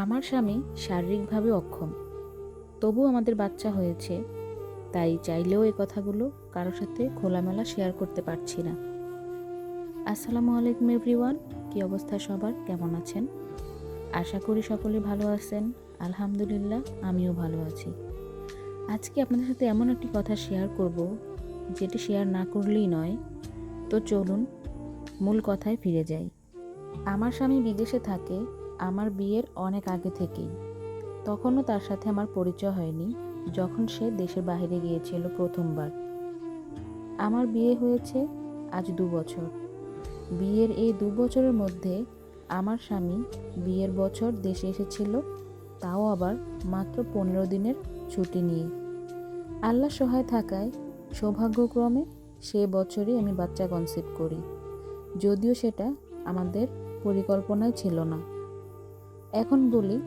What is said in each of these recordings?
আমার স্বামী শারীরিকভাবে অক্ষম। তবু আমাদের বাচ্চা হয়েছে, তাই চাইলেও এই কথাগুলো কারোর সাথে খোলামেলা শেয়ার করতে পারছি না। আসসালামু আলাইকুম এভরিওয়ান কি অবস্থা সবার? কেমন আছেন? আশা করি সকলে ভালো আছেন। আলহামদুলিল্লাহ, আমিও ভালো আছি। আজকে আপনাদের সাথে এমন একটি কথা শেয়ার করব, যেটি শেয়ার না করলেই নয়। তো চলুন, মূল কথায় ফিরে যাই। আমার স্বামী বিদেশে থাকে আমার বিয়ের অনেক আগে থেকেই। তখনও তার সাথে আমার পরিচয় হয়নি, যখন সে দেশের বাইরে গিয়েছিল প্রথমবার। আমার বিয়ে হয়েছে আজ দু বছর। বিয়ের এই দু বছরের মধ্যে আমার স্বামী বিয়ের বছর দেশে এসেছিল, তাও আবার মাত্র পনেরো দিনের ছুটি নিয়ে। আল্লাহ সহায় থাকায় সৌভাগ্যক্রমে সে বছরই আমি বাচ্চা কনসিভ করি। যদিও সেটা আমাদের পরিকল্পনায় ছিল না। এখন বলি,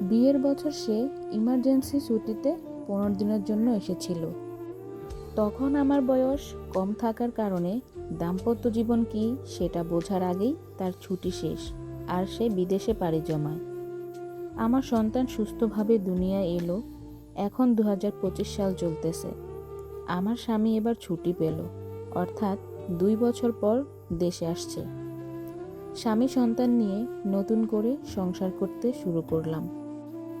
বিয়ের বছর সে ইমার্জেন্সি ছুটিতে পনেরো দিনের জন্য এসেছিল। তখন আমার বয়স কম থাকার কারণে দাম্পত্য জীবন কি সেটা বোঝার আগেই তার ছুটি শেষ আর সে বিদেশে পাড়ি জমায়। আমার সন্তান সুস্থভাবে দুনিয়ায় এলো, এখন দু হাজার পঁচিশ সাল চলতেছে। আমার স্বামী এবার ছুটি পেল, অর্থাৎ দুই বছর পর দেশে আসছে। স্বামী সন্তান নিয়ে নতুন করে সংসার করতে শুরু করলাম।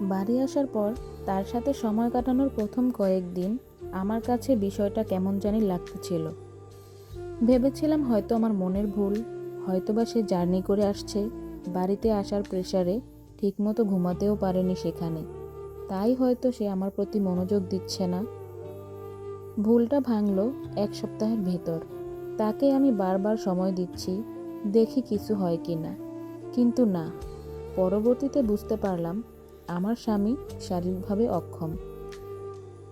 বাড়ি আসার পর তার সাথে সময় কাটানোর প্রথম কয়েকদিন আমার কাছে বিষয়টা কেমন জানি লাগতেছিল। ভেবেছিলাম হয়তো আমার মনের ভুল, হয়তোবা সে জার্নি করে আসছে, বাড়িতে আসার প্রেসারে ঠিকমতো ঘুমাতেও পারেনি সেখানে। তাই হয়তো সে আমার প্রতি মনোযোগ দিচ্ছে না। ভুলটা ভাঙলো এক সপ্তাহের ভেতর। তাকে আমি বারবার সময় দিচ্ছি দেখি কিছু হয় কি না। কিন্তু না, পরবর্তীতে বুঝতে পারলাম আমার স্বামী শারীরিকভাবে অক্ষম।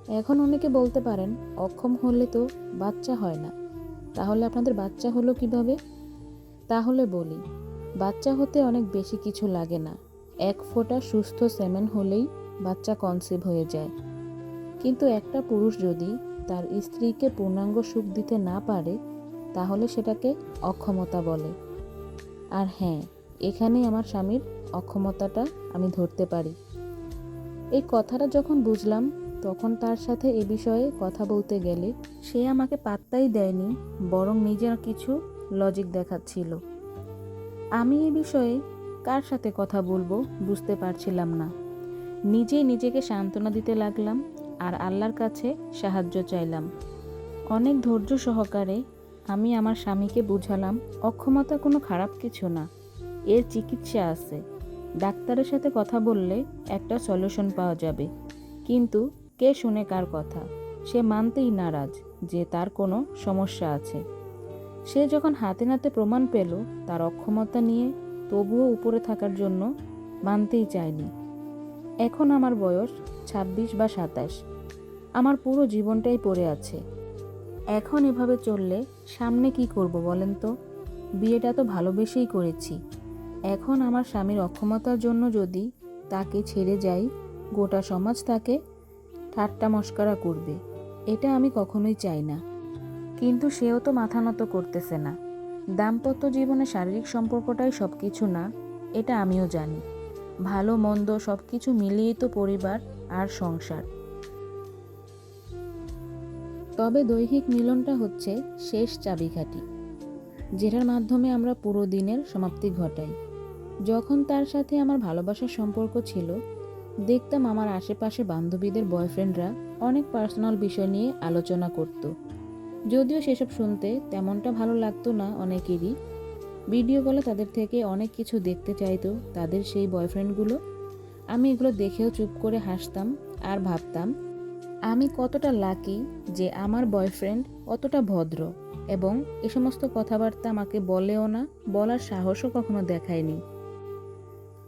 এখন অনেকে বলতে পারেন, অক্ষম হলে তো বাচ্চা হয় না। তাহলে আপনাদের বাচ্চা হলো কীভাবে? তাহলে বলি, বাচ্চা হতে অনেক বেশি কিছু লাগে না। এক ফোঁটা সুস্থ সেমেন হলেই বাচ্চা কনসিভ হয়ে যায়। কিন্তু একটা পুরুষ যদি তার স্ত্রীকে পূর্ণাঙ্গ সুখ দিতে না পারে তাহলে সেটাকে অক্ষমতা বলে। আর হ্যাঁ এখানেই আমার স্বামীর অক্ষমতাটা আমি ধরতে পারি। এই কথাটা যখন বুঝলাম, তখন তার সাথে এ বিষয়ে কথা বলতে গেলে সে আমাকে পাত্তাই দেয়নি, বরং নিজের কিছু লজিক দেখাচ্ছিল। আমি এ বিষয়ে কার সাথে কথা বলব বুঝতে পারছিলাম না। নিজেই নিজেকে সান্ত্বনা দিতে লাগলাম আর আল্লাহর কাছে সাহায্য চাইলাম। অনেক ধৈর্য সহকারে আমি আমার স্বামীকে বুঝালাম, অক্ষমতা কোনো খারাপ কিছু না। এর চিকিৎসা আছে। ডাক্তারের সাথে কথা বললে একটা সলিউশন পাওয়া যাবে। কিন্তু কে শুনে কার কথা? সে মানতেই নারাজ যে তার কোনো সমস্যা আছে। সে যখন হাতে নাতে প্রমাণ পেল, তার অক্ষমতা নিয়ে তবুও উপরে থাকার জন্য মানতেই চায়নি। এখন আমার বয়স ২৬ বা সাতাশ। আমার পুরো জীবনটাই পড়ে আছে। এখন এভাবে চললে সামনে কি করব বলেন তো? বিয়েটা তো ভালোবেসেই করেছি। এখন আমার স্বামীর অক্ষমতার জন্য যদি তাকে ছেড়ে যাই, গোটা সমাজ তাকে ঠাট্টা মস্করা করবে। এটা আমি কখনোই চাই না। কিন্তু সেও তো মাথা নত করতেছে না। দাম্পত্য জীবনে শারীরিক সম্পর্কটাই সব কিছু না, এটা আমিও জানি। ভালো, মন্দ সব কিছু মিলিয়েই তো পরিবার আর সংসার। তবে দৈহিক মিলনটা হচ্ছে শেষ চাবিকাঠি, যেটার মাধ্যমে আমরা পুরো দিনের সমাপ্তি ঘটাই। যখন তার সাথে আমার ভালোবাসার সম্পর্ক ছিল, দেখতাম আমার আশেপাশে বান্ধবীদের বয়ফ্রেন্ডরা অনেক পার্সোনাল বিষয় নিয়ে আলোচনা করত। যদিও সেসব শুনতে তেমনটা ভালো লাগতো না অনেকেরই। ভিডিও কলে তাদের থেকে অনেক কিছু দেখতে চাইতো তাদের সেই বয়ফ্রেন্ডগুলো। আমি এগুলো দেখেও চুপ করে হাসতাম আর ভাবতাম আমি কতটা লাকি যে আমার বয়ফ্রেন্ড অতটা ভদ্র এবং এ সমস্ত কথাবার্তা আমাকে বলেও না, বলার সাহসও কখনো দেখায়নি।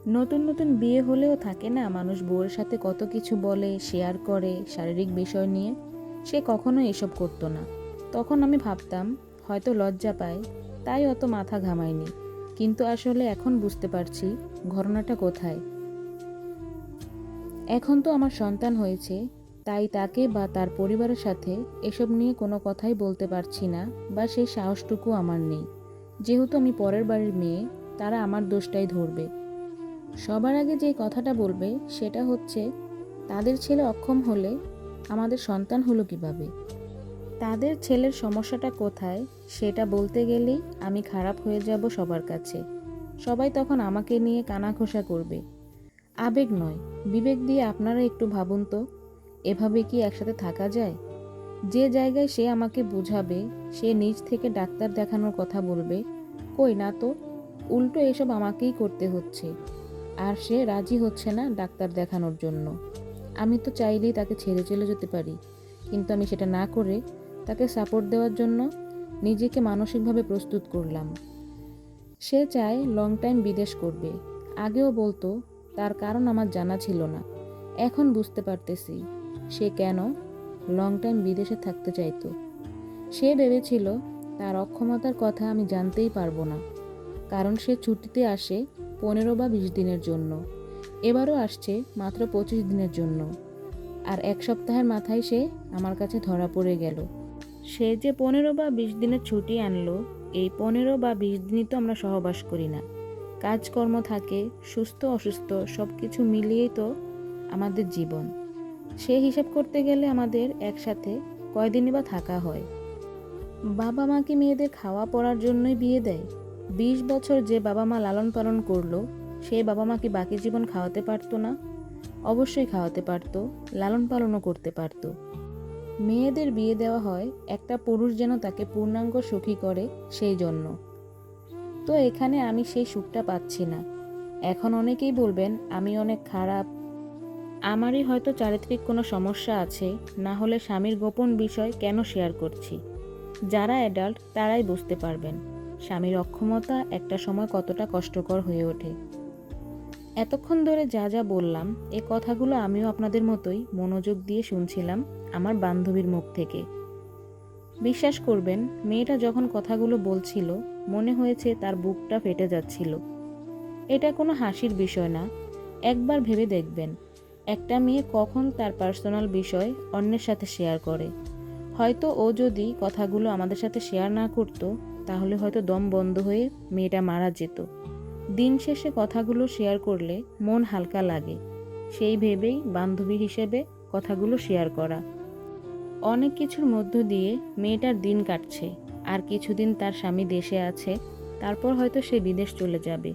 নতুন নতুন বিয়ে হলেও থাকে না, মানুষ বউয়ের সাথে কত কিছু বলে শেয়ার করে, শারীরিক বিষয় নিয়ে। সে কখনো এসব করতো না। তখন আমি ভাবতাম, হয়তো লজ্জা পায়, তাই অত মাথা ঘামায়নি। কিন্তু আসলে এখন বুঝতে পারছি ঘটনাটা কোথায়। এখন তো আমার সন্তান হয়েছে তাই তাকে বা তার পরিবারের সাথে এসব নিয়ে কোনো কথাই বলতে পারছি না বা সেই সাহসটুকু আমার নেই। যেহেতু আমি পরের বাড়ির মেয়ে, তারা আমার দোষটাই ধরবে। সবার আগে যে কথাটা বলবে, সেটা হচ্ছে, তাদের ছেলে অক্ষম হলে আমাদের সন্তান হলো কীভাবে? তাদের ছেলের সমস্যাটা কোথায়, সেটা বলতে গেলেই আমি খারাপ হয়ে যাব সবার কাছে। সবাই তখন আমাকে নিয়ে কানাঘোষা করবে। আবেগ নয়। বিবেক দিয়ে আপনারা একটু ভাবুন তো। এভাবে কি একসাথে থাকা যায়? যে জায়গায় সে আমাকে বুঝাবে, সে নিজ থেকে ডাক্তার দেখানোর কথা বলবে, কই না তো? উল্টো এসব আমাকেই করতে হচ্ছে। আর সে রাজি হচ্ছে না ডাক্তার দেখানোর জন্য। আমি তো চাইলেই তাকে ছেড়ে চলে যেতে পারি, কিন্তু আমি সেটা না করে তাকে সাপোর্ট দেওয়ার জন্য নিজেকে মানসিকভাবে প্রস্তুত করলাম। সে চায় লং টাইম বিদেশ করবে। আগেও বলতো, তার কারণ আমার জানা ছিল না। এখন বুঝতে পারতেছি। সে কেন লং টাইম বিদেশে থাকতে চাইতো? সে ভেবেছিল তার অক্ষমতার কথা আমি জানতেই পারব না, কারণ সে ছুটিতে আসে পনেরো বা বিশ দিনের জন্য। এবারও আসছে মাত্র পঁচিশ দিনের জন্য। আর এক সপ্তাহের মাথায় সে আমার কাছে ধরা পড়ে গেল। সে যে পনেরো বা বিশ দিনের ছুটি আনলো, এই পনেরো বা বিশ দিনই তো আমরা সহবাস করি না। কাজকর্ম থাকে, সুস্থ অসুস্থ সব কিছু মিলিয়েই তো আমাদের জীবন। সে হিসাব করতে গেলে আমাদের একসাথে কয়দিনই বা থাকা হয়। বাবা মাকে মেয়েদের খাওয়া পড়ার জন্যই বিয়ে দেয়। বিশ বছর যে বাবা মা লালন পালন করল সেই বাবা মাকে বাকি জীবন খাওয়াতে পারতো না, অবশ্যই খাওয়াতে পারতো, লালন পালনও করতে পারতো। মেয়েদের বিয়ে দেওয়া হয়, একটা পুরুষ যেন তাকে পূর্ণাঙ্গ সুখী করে সেই জন্য। তো এখানে আমি সেই সুখটা পাচ্ছি না। এখন অনেকেই বলবেন, আমি অনেক খারাপ আমারই হয়তো চারিত্রিক কোনো সমস্যা আছে, না হলে স্বামীর গোপন বিষয় কেন শেয়ার করছি? যারা অ্যাডাল্ট তারাই বুঝতে পারবেন, স্বামীর অক্ষমতা একটা সময় কতটা কষ্টকর হয়ে ওঠে। এতক্ষণ ধরে যা যা বললাম, এ কথাগুলো আমিও আপনাদের মতোই মনোযোগ দিয়ে শুনছিলাম আমার বান্ধবীর মুখ থেকে। বিশ্বাস করবেন, মেয়েটা যখন কথাগুলো বলছিল, মনে হয়েছে তার বুকটা ফেটে যাচ্ছিল। এটা কোনো হাসির বিষয় না, একবার ভেবে দেখবেন। একটা মেয়ে কখন তার পার্সোনাল বিষয় অন্যের সাথে শেয়ার করে? হয়তো ও যদি কথাগুলো আমাদের সাথে শেয়ার না করতো, তাহলে হয়তো দম বন্ধ হয়ে মেয়েটা মারা যেত। দিন শেষে কথাগুলো শেয়ার করলে মন হালকা লাগে। সেই ভেবেই বান্ধবী হিসেবে কথাগুলো শেয়ার করা। অনেক কিছুর মধ্য দিয়ে মেয়েটার দিন কাটছে, আর কিছুদিন তার স্বামী দেশে আছে, তারপর হয়তো সে বিদেশ চলে যাবে।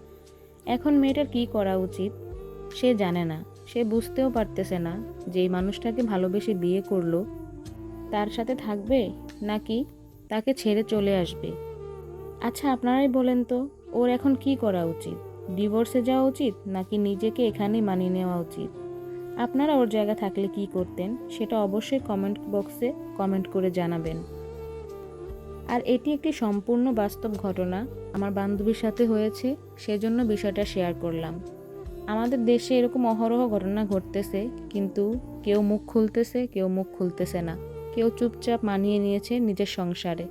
এখন মেয়েটার কি করা উচিত, সে জানে না। সে বুঝতেও পারতেছে না যে এই মানুষটাকে ভালোবেসে বিয়ে করল। তার সাথে থাকবে নাকি তাকে ছেড়ে চলে আসবে? আচ্ছা আপনারাই বলেন তো, ওর এখন কি করা উচিত? ডিভোর্সে যাওয়া উচিত নাকি নিজেকে এখানেই মানিয়ে নেওয়া উচিত? আপনারা ওর জায়গা থাকলে কি করতেন সেটা অবশ্যই কমেন্ট বক্সে কমেন্ট করে জানাবেন। আর এটি একটি সম্পূর্ণ বাস্তব ঘটনা, আমার বান্ধবীর সাথে হয়েছে, সেজন্য বিষয়টা শেয়ার করলাম। আমাদের দেশে এরকম অহরহ ঘটনা ঘটতেছে, কিন্তু কেউ মুখ খুলতেছে, কেউ মুখ খুলতেছে না। কেউ চুপচাপ মানিয়ে নিয়েছে নিজের সংসারে।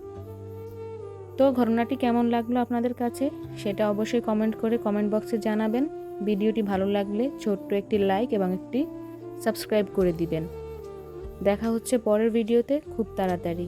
তো ঘটনাটি কেমন লাগল আপনাদের কাছে? সেটা অবশ্যই কমেন্ট করে কমেন্ট বক্সে জানাবেন। ভিডিওটি ভালো লাগলে ছোট্ট একটি লাইক এবং একটি সাবস্ক্রাইব করে দিবেন। দেখা হচ্ছে পরের ভিডিওতে খুব তাড়াতাড়ি।